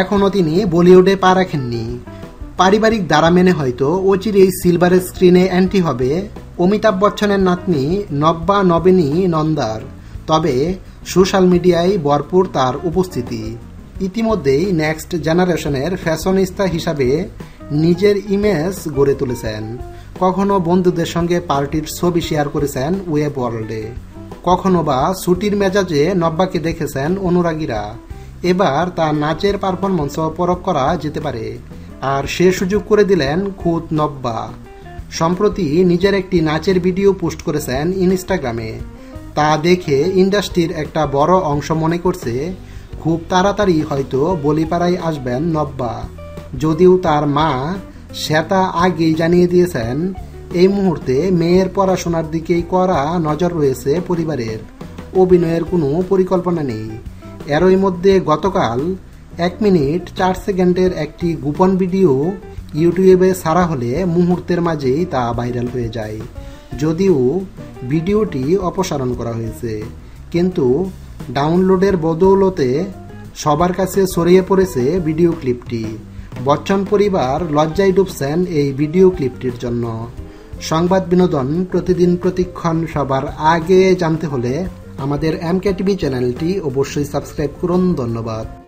এখনও তিনি বলিউডে পা রাখেননি। পারিবারিক দ্বারা মেনে হয়তো অচিরেই সিলভার স্ক্রিনে অ্যান্টি হবে অমিতাভ বচ্চনের নাতনি নব্বা নবেনী নন্দার। তবে সোশ্যাল মিডিয়ায় ভরপুর তার উপস্থিতি। ইতিমধ্যেই নেক্সট জেনারেশনের ফ্যাশনিস্তা হিসাবে নিজের ইমেজ গড়ে তুলেছেন। কখনো বন্ধুদের সঙ্গে পার্টির ছবি শেয়ার করেছেন ওয়েব ওয়ার্ল্ডে। কখনো বা ছুটির মেজাজে নব্বাকে দেখেছেন অনুরাগীরা। এবার তার নাচের পারফরমেন্স পরখ করা যেতে পারে। আর সে সুযোগ করে দিলেন খুদ নব্বা। সম্প্রতি নিজের একটি নাচের ভিডিও পোস্ট করেছেন ইনস্টাগ্রামে। তা দেখে ইন্ডাস্ট্রির একটা বড় অংশ মনে করছে, খুব তাড়াতাড়ি হয়তো বলিপাড়ায় আসবেন নব্বা। যদিও তার মা শ্বেতা আগেই জানিয়ে দিয়েছেন, এই মুহূর্তে মেয়ের পড়াশোনার দিকেই করা নজর রয়েছে পরিবারের। অভিনয়ের কোনো পরিকল্পনা নেই। এরই মধ্যে গতকাল এক মিনিট চার সেকেন্ডের একটি গোপন ভিডিও ইউটিউবে সারা হলে মুহূর্তের মাঝেই তা ভাইরাল হয়ে যায়। যদিও ভিডিওটি অপসারণ করা হয়েছে। কিন্তু ডাউনলোডের বদৌলতে সবার কাছে ছড়িয়ে পড়েছে ভিডিও ক্লিপটি। বচ্চন পরিবার লজ্জায় ডুবছেন এই ভিডিও ক্লিপটির জন্য। সংবাদ বিনোদন প্রতিদিন প্রতিক্ষণ সবার আগে জানতে হলে আমাদের এমকে টিভি চ্যানেলটি অবশ্যই সাবস্ক্রাইব করুন ধন্যবাদ।